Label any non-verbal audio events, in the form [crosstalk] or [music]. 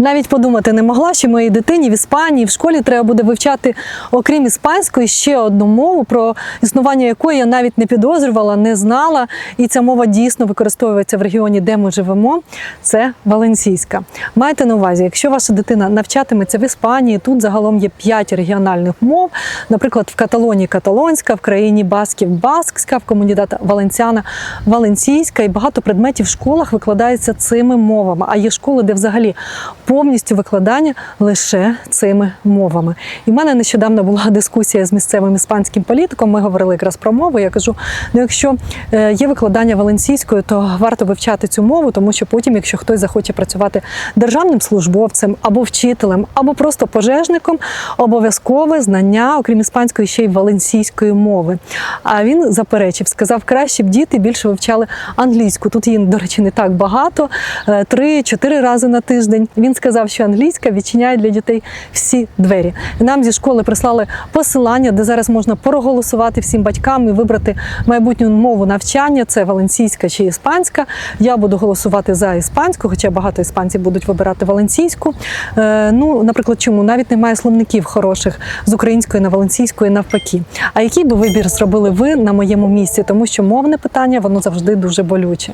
Навіть подумати не могла, що моїй дитині в Іспанії в школі треба буде вивчати, окрім іспанської, ще одну мову, про існування якої я навіть не підозрювала, не знала. І ця мова дійсно використовується в регіоні, де ми живемо. Це валенсійська. Майте на увазі, якщо ваша дитина навчатиметься в Іспанії, тут загалом є п'ять регіональних мов. Наприклад, в Каталонії каталонська, в країні Басків баскська, в комунідата Валенціана валенційська, і багато предметів в школах викладається цими мовами. А є школи, де взагалі повністю викладання лише цими мовами. І в мене нещодавно була [laughs] дискусія з місцевим іспанським політиком. Ми говорили якраз про мову. Я кажу: ну якщо е, є викладання валенсійською, то варто вивчати цю мову, тому що потім, якщо хтось захоче працювати державним службовцем або вчителем, або просто пожежником, обов'язкове знання, окрім іспанської, ще й валенсійської мови. А він заперечив, сказав, краще б діти більше вивчали англійську. Тут її, до речі, не так багато, е, три-чотири рази на тиждень. Він сказав, що англійська відчиняє для дітей всі двері. Нам зі школи прислали посилання, де зараз можна проголосувати всім батькам і вибрати майбутню мову навчання. Це валенсійська чи іспанська. Я буду голосувати за іспанську, хоча багато іспанців будуть вибирати валенсійську. Е, ну, наприклад, чому навіть немає словників хороших з української на валенсійської навпаки. А який би вибір зробили ви на моєму місці? Тому що мовне питання воно завжди дуже болюче.